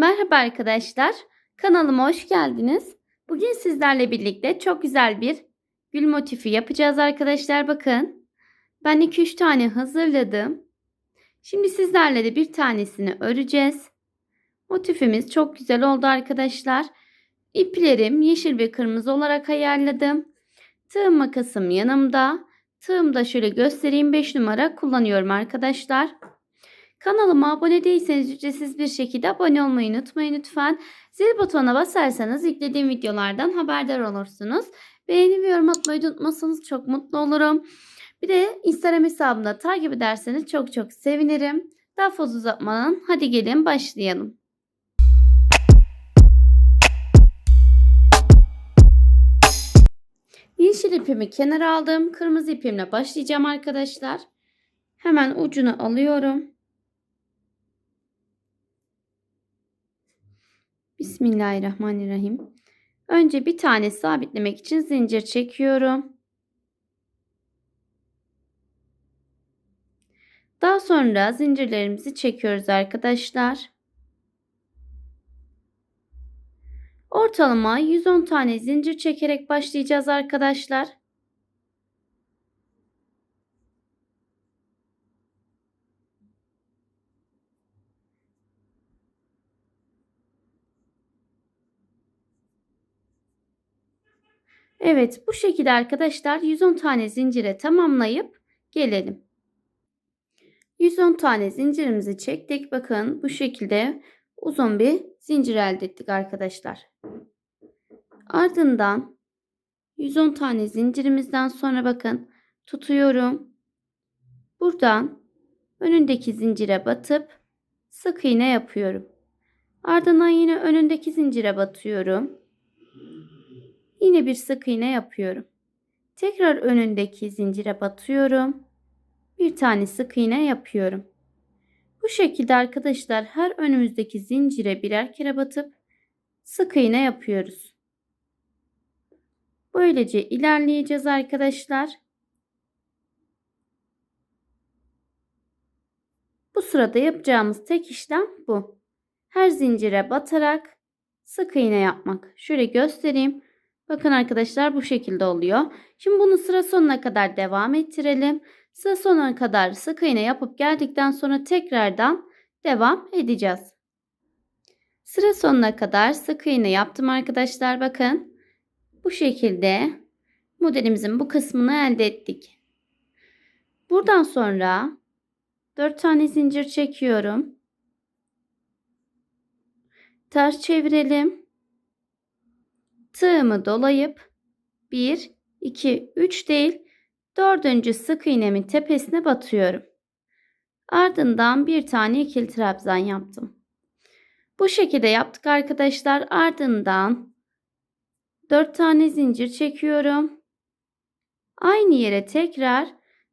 Merhaba arkadaşlar. Kanalıma hoş geldiniz. Bugün sizlerle birlikte çok güzel bir gül motifi yapacağız arkadaşlar. Bakın. Ben 2-3 tane hazırladım. Şimdi sizlerle de bir tanesini öreceğiz. Motifimiz çok güzel oldu arkadaşlar. İplerim yeşil ve kırmızı olarak ayarladım. Tığım makasım yanımda. Tığım da şöyle göstereyim 5 numara kullanıyorum arkadaşlar. Kanalıma abone değilseniz ücretsiz bir şekilde abone olmayı unutmayın lütfen. Zil butonuna basarsanız yüklediğim videolardan haberdar olursunuz. Beğeni ve yorum atmayı unutmasanız çok mutlu olurum. Bir de Instagram hesabımda takip ederseniz çok çok sevinirim. Daha fazla uzatmadan hadi gelin başlayalım. Yeşil ipimi kenara aldım. Kırmızı ipimle başlayacağım arkadaşlar. Hemen ucunu alıyorum. Bismillahirrahmanirrahim. Önce bir tane sabitlemek için zincir çekiyorum. Daha sonra zincirlerimizi çekiyoruz arkadaşlar. Ortalama 110 tane zincir çekerek başlayacağız arkadaşlar. Evet bu şekilde arkadaşlar 110 tane zincire tamamlayıp gelelim. 110 tane zincirimizi çektik. Bakın bu şekilde uzun bir zincir elde ettik arkadaşlar. Ardından 110 tane zincirimizden sonra bakın tutuyorum. Buradan önündeki zincire batıp sık iğne yapıyorum. Ardından yine önündeki zincire batıyorum. Yine bir sık iğne yapıyorum. Tekrar önündeki zincire batıyorum. Bir tane sık iğne yapıyorum. Bu şekilde arkadaşlar her önümüzdeki zincire birer kere batıp sık iğne yapıyoruz. Böylece ilerleyeceğiz arkadaşlar. Bu sırada yapacağımız tek işlem bu. Her zincire batarak sık iğne yapmak. Şöyle göstereyim. Bakın arkadaşlar bu şekilde oluyor. Şimdi bunu sıra sonuna kadar devam ettirelim. Sıra sonuna kadar sık iğne yapıp geldikten sonra tekrardan devam edeceğiz. Sıra sonuna kadar sık iğne yaptım arkadaşlar. Bakın bu şekilde modelimizin bu kısmını elde ettik. Buradan sonra 4 tane zincir çekiyorum. Ters çevirelim tığımı dolayıp 1, 2, 3 değil 4. sık iğnemin tepesine batıyorum. Ardından bir tane ikili trabzan yaptım. Bu şekilde yaptık arkadaşlar. Ardından 4 tane zincir çekiyorum. Aynı yere tekrar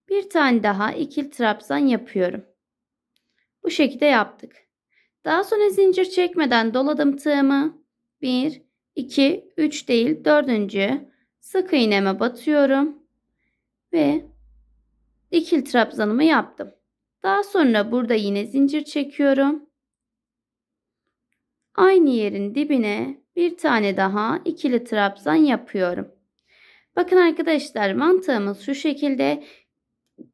bir tane daha ikili trabzan yapıyorum. Bu şekilde yaptık. Daha sonra zincir çekmeden doladım tığımı. 1 2, 3 değil 4. sık iğneme batıyorum ve ikili trabzanımı yaptım. Daha sonra burada yine zincir çekiyorum. Aynı yerin dibine bir tane daha ikili trabzan yapıyorum. Bakın arkadaşlar mantığımız şu şekilde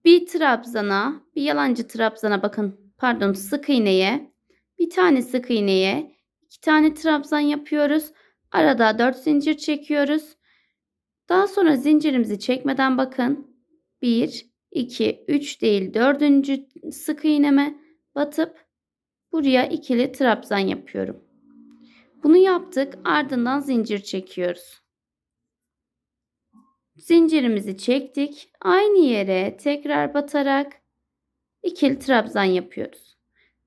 bir trabzana, bir yalancı trabzana bakın pardon sık iğneye, bir tane sık iğneye, iki tane trabzan yapıyoruz. Arada 4 zincir çekiyoruz. Daha sonra zincirimizi çekmeden bakın. 1, 2, 3 değil 4. sık iğneme batıp buraya ikili trabzan yapıyorum. Bunu yaptık. Ardından zincir çekiyoruz. Zincirimizi çektik. Aynı yere tekrar batarak ikili trabzan yapıyoruz.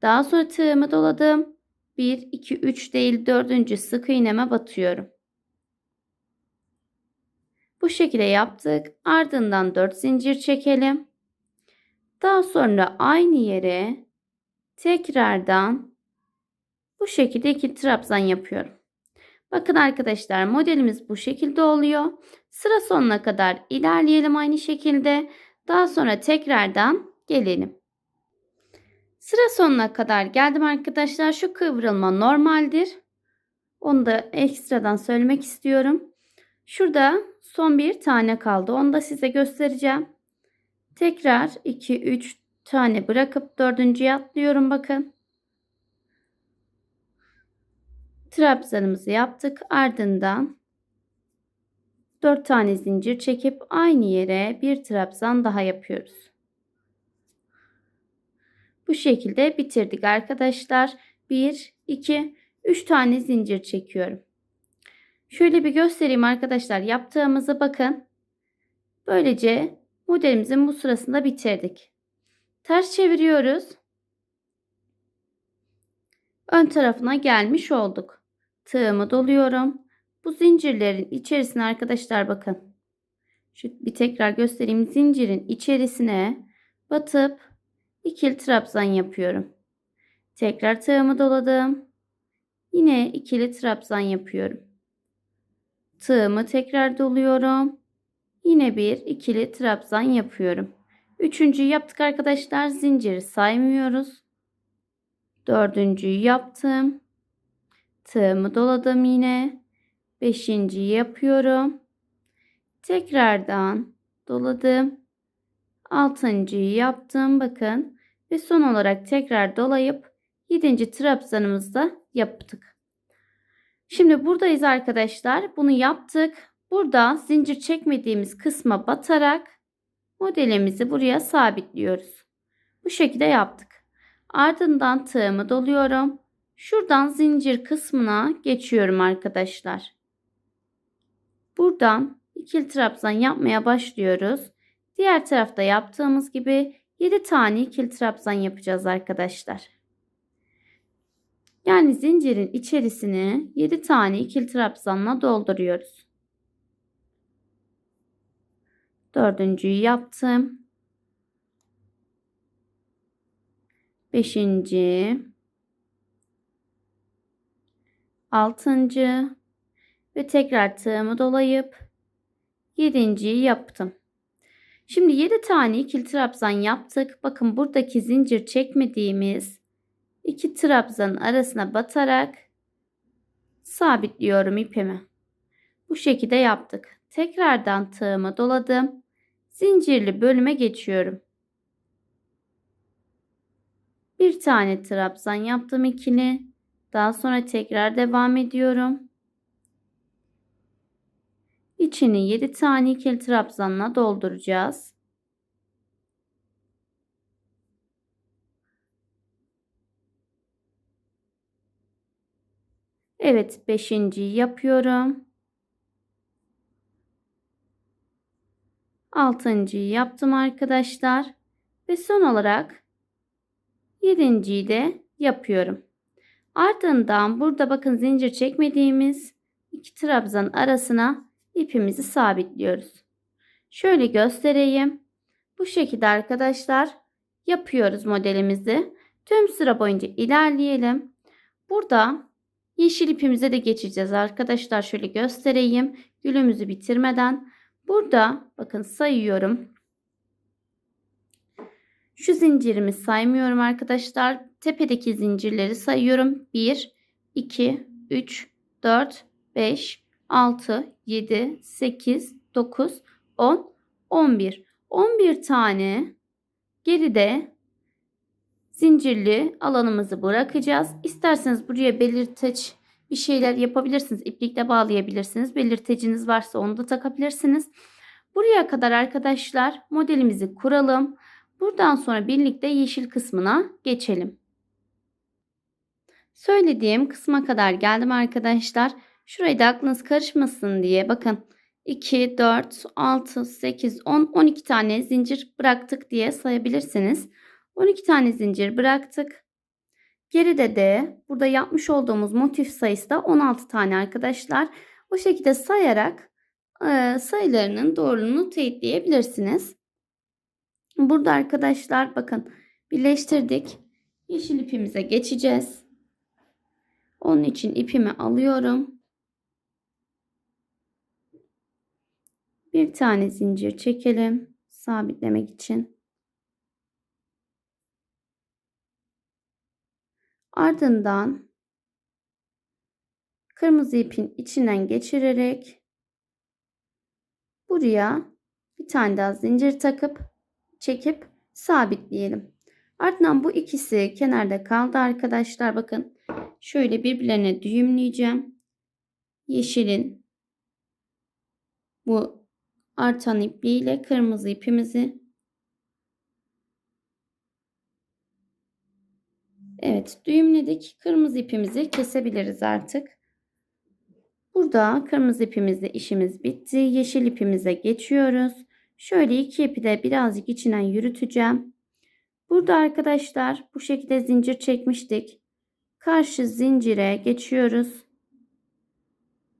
Daha sonra tığımı doladım. 1, 2, 3 değil 4. sık iğneme batıyorum. Bu şekilde yaptık. Ardından 4 zincir çekelim. Daha sonra aynı yere tekrardan bu şekilde iki trabzan yapıyorum. Bakın arkadaşlar modelimiz bu şekilde oluyor. Sıra sonuna kadar ilerleyelim aynı şekilde. Daha sonra tekrardan gelelim. Sıra sonuna kadar geldim arkadaşlar. Şu kıvrılma normaldir. Onu da ekstradan söylemek istiyorum. Şurada son bir tane kaldı. Onu da size göstereceğim. Tekrar 2 3 tane bırakıp dördüncüye atlıyorum bakın. Trabzanımızı yaptık. Ardından 4 tane zincir çekip aynı yere bir trabzan daha yapıyoruz. Bu şekilde bitirdik arkadaşlar. 1 2 3 tane zincir çekiyorum. Şöyle bir göstereyim arkadaşlar. Yaptığımızı bakın. Böylece modelimizin bu sırasında bitirdik. Ters çeviriyoruz. Ön tarafına gelmiş olduk. Tığımı doluyorum. Bu zincirlerin içerisine arkadaşlar bakın. Şu bir tekrar göstereyim. Zincirin içerisine batıp ikili trabzan yapıyorum. Tekrar tığımı doladım. Yine ikili trabzan yapıyorum. Tığımı tekrar doluyorum. Yine bir ikili trabzan yapıyorum. Üçüncüyü yaptık arkadaşlar. Zinciri saymıyoruz. Dördüncüyü yaptım. Tığımı doladım yine. Beşinciyi yapıyorum. Tekrardan doladım. Altıncıyı yaptım. Bakın. Ve son olarak tekrar dolayıp yedinci trabzanımızı da yaptık. Şimdi buradayız arkadaşlar. Bunu yaptık. Burada zincir çekmediğimiz kısma batarak modelimizi buraya sabitliyoruz. Bu şekilde yaptık. Ardından tığımı doluyorum. Şuradan zincir kısmına geçiyorum arkadaşlar. Buradan ikili trabzan yapmaya başlıyoruz. Diğer tarafta yaptığımız gibi 7 tane ikili trabzan yapacağız arkadaşlar. Yani zincirin içerisini 7 tane ikili trabzanla dolduruyoruz. Dördüncüyü yaptım. Beşinci. Altıncı. Ve tekrar tığımı dolayıp yedinciyi yaptım. Şimdi 7 tane ikili trabzan yaptık. Bakın buradaki zincir çekmediğimiz iki trabzanın arasına batarak sabitliyorum ipimi. Bu şekilde yaptık. Tekrardan tığımı doladım. Zincirli bölüme geçiyorum. Bir tane trabzan yaptım ikili. Daha sonra tekrar devam ediyorum. İçini 7 tane ikili trabzanla dolduracağız. Evet, beşinciyi yapıyorum. Altıncıyı yaptım arkadaşlar. Ve son olarak yedinciyi de yapıyorum. Ardından burada bakın zincir çekmediğimiz iki trabzan arasına ipimizi sabitliyoruz. Şöyle göstereyim. Bu şekilde arkadaşlar yapıyoruz modelimizi. Tüm sıra boyunca ilerleyelim. Burada yeşil ipimize de geçeceğiz arkadaşlar. Şöyle göstereyim. Gülümüzü bitirmeden. Burada bakın sayıyorum. Şu zincirimi saymıyorum arkadaşlar. Tepedeki zincirleri sayıyorum. 1, 2, 3, 4, 5, 6, 7, 8, 9, 10, 11. 11 tane geride zincirli alanımızı bırakacağız. İsterseniz buraya belirteç bir şeyler yapabilirsiniz. İplikle bağlayabilirsiniz. Belirteciniz varsa onu da takabilirsiniz. Buraya kadar arkadaşlar modelimizi kuralım. Buradan sonra birlikte yeşil kısmına geçelim. Söylediğim kısma kadar geldim arkadaşlar. Şurayı da aklınız karışmasın diye bakın 2, 4, 6, 8, 10, 12 tane zincir bıraktık diye sayabilirsiniz. 12 tane zincir bıraktık. Geride de burada yapmış olduğumuz motif sayısı da 16 tane arkadaşlar. O şekilde sayarak e, sayılarının doğruluğunu teyitleyebilirsiniz. Burada arkadaşlar bakın birleştirdik. Yeşil ipimize geçeceğiz. Onun için ipimi alıyorum. Bir tane zincir çekelim sabitlemek için. Ardından kırmızı ipin içinden geçirerek buraya bir tane daha zincir takıp çekip sabitleyelim. Ardından bu ikisi kenarda kaldı arkadaşlar. Bakın şöyle birbirlerine düğümleyeceğim. Yeşilin bu artan ipliğiyle kırmızı ipimizi Evet düğümledik. Kırmızı ipimizi kesebiliriz artık. Burada kırmızı ipimizle işimiz bitti. Yeşil ipimize geçiyoruz. Şöyle iki ipi de birazcık içinden yürüteceğim. Burada arkadaşlar bu şekilde zincir çekmiştik. Karşı zincire geçiyoruz.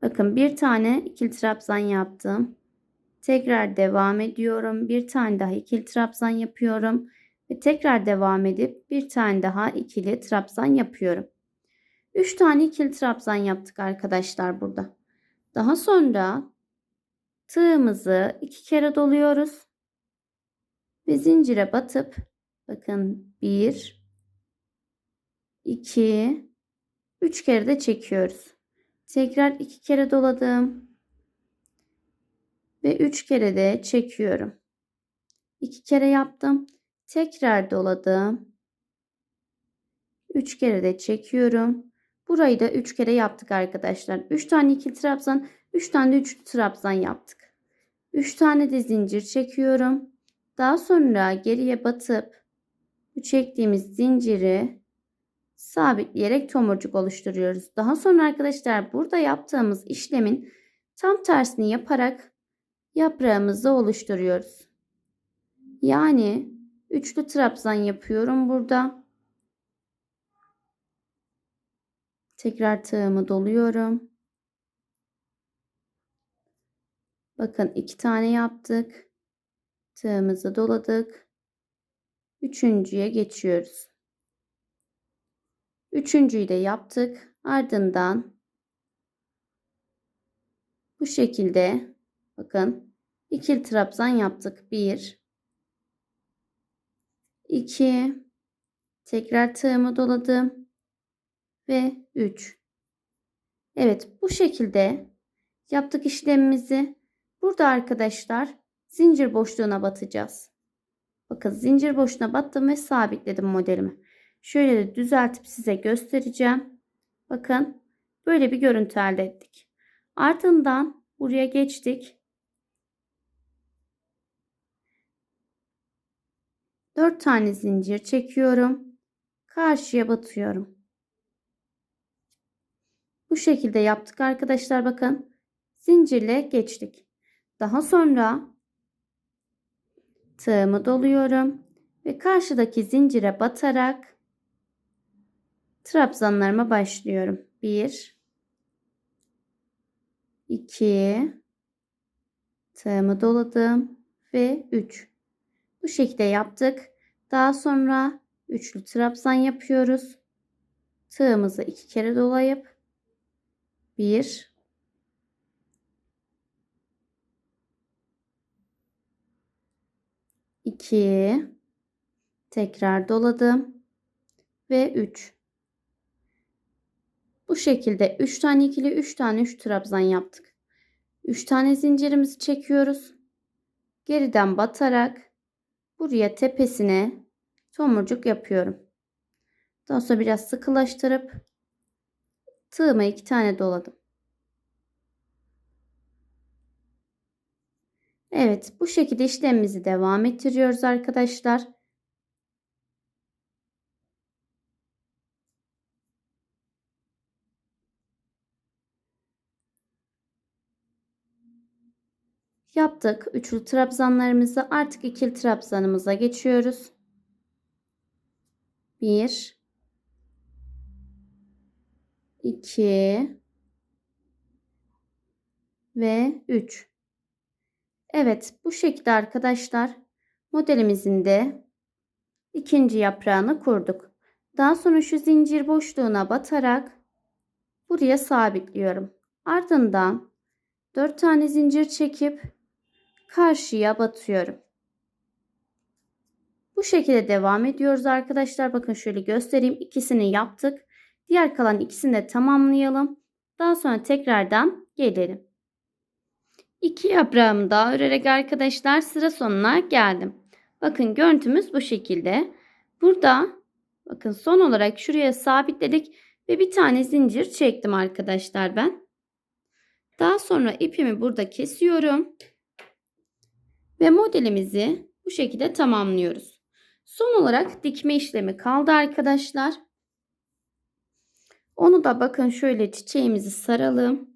Bakın bir tane ikili trabzan yaptım. Tekrar devam ediyorum. Bir tane daha ikili trabzan yapıyorum. Ve tekrar devam edip bir tane daha ikili trabzan yapıyorum. 3 tane ikili trabzan yaptık arkadaşlar burada. Daha sonra tığımızı iki kere doluyoruz. Ve zincire batıp bakın 1 2 3 kere de çekiyoruz. Tekrar iki kere doladım. Ve 3 kere de çekiyorum. 2 kere yaptım. Tekrar doladım. 3 kere de çekiyorum. Burayı da 3 kere yaptık arkadaşlar. 3 tane ikili trabzan, 3 tane de üçlü trabzan yaptık. 3 tane de zincir çekiyorum. Daha sonra geriye batıp bu çektiğimiz zinciri sabitleyerek tomurcuk oluşturuyoruz. Daha sonra arkadaşlar burada yaptığımız işlemin tam tersini yaparak yaprağımızı oluşturuyoruz. Yani üçlü trabzan yapıyorum burada. Tekrar tığımı doluyorum. Bakın iki tane yaptık. Tığımızı doladık. Üçüncüye geçiyoruz. Üçüncüyü de yaptık. Ardından bu şekilde bakın ikili trabzan yaptık. Bir, iki, tekrar tığımı doladım ve 3. Evet bu şekilde yaptık işlemimizi. Burada arkadaşlar zincir boşluğuna batacağız. Bakın zincir boşluğuna battım ve sabitledim modelimi. Şöyle de düzeltip size göstereceğim. Bakın böyle bir görüntü elde ettik. Ardından buraya geçtik. 4 tane zincir çekiyorum. Karşıya batıyorum. Bu şekilde yaptık arkadaşlar bakın. Zincirle geçtik. Daha sonra tığımı doluyorum ve karşıdaki zincire batarak trabzanlarıma başlıyorum. 1 2 tığımı doladım ve 3 bu şekilde yaptık. Daha sonra üçlü trabzan yapıyoruz. Tığımızı iki kere dolayıp 1 2 tekrar doladım ve 3 bu şekilde 3 tane ikili 3 tane 3 trabzan yaptık 3 tane zincirimizi çekiyoruz geriden batarak buraya tepesine tomurcuk yapıyorum daha sonra biraz sıkılaştırıp tığıma iki tane doladım Evet bu şekilde işlemimizi devam ettiriyoruz arkadaşlar. Yaptık. Üçlü trabzanlarımızı artık ikili trabzanımıza geçiyoruz. 1 2 ve 3 Evet bu şekilde arkadaşlar modelimizin de ikinci yaprağını kurduk. Daha sonra şu zincir boşluğuna batarak buraya sabitliyorum. Ardından 4 tane zincir çekip karşıya batıyorum. Bu şekilde devam ediyoruz arkadaşlar. Bakın şöyle göstereyim. İkisini yaptık. Diğer kalan ikisini de tamamlayalım. Daha sonra tekrardan gelelim. İki yaprağımı daha örerek arkadaşlar sıra sonuna geldim. Bakın görüntümüz bu şekilde. Burada bakın son olarak şuraya sabitledik ve bir tane zincir çektim arkadaşlar ben. Daha sonra ipimi burada kesiyorum. Ve modelimizi bu şekilde tamamlıyoruz. Son olarak dikme işlemi kaldı arkadaşlar. Onu da bakın şöyle çiçeğimizi saralım.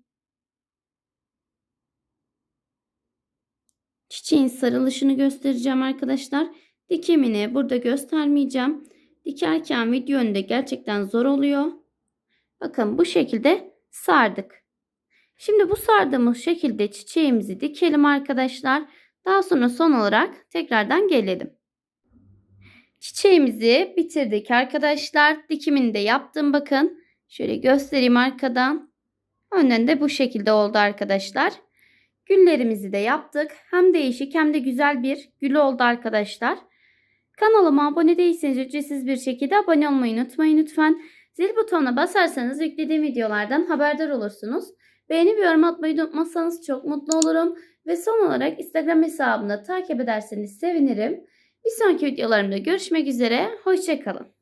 Çiçeğin sarılışını göstereceğim arkadaşlar. Dikimini burada göstermeyeceğim. Dikerken video önünde gerçekten zor oluyor. Bakın bu şekilde sardık. Şimdi bu sardığımız şekilde çiçeğimizi dikelim arkadaşlar. Daha sonra son olarak tekrardan gelelim. Çiçeğimizi bitirdik arkadaşlar. Dikimini de yaptım bakın. Şöyle göstereyim arkadan. Önden de bu şekilde oldu arkadaşlar. Güllerimizi de yaptık. Hem değişik hem de güzel bir gül oldu arkadaşlar. Kanalıma abone değilseniz ücretsiz bir şekilde abone olmayı unutmayın lütfen. Zil butonuna basarsanız yüklediğim videolardan haberdar olursunuz. Beğeni ve yorum atmayı unutmazsanız çok mutlu olurum. Ve son olarak Instagram hesabımda takip ederseniz sevinirim. Bir sonraki videolarımda görüşmek üzere. Hoşçakalın.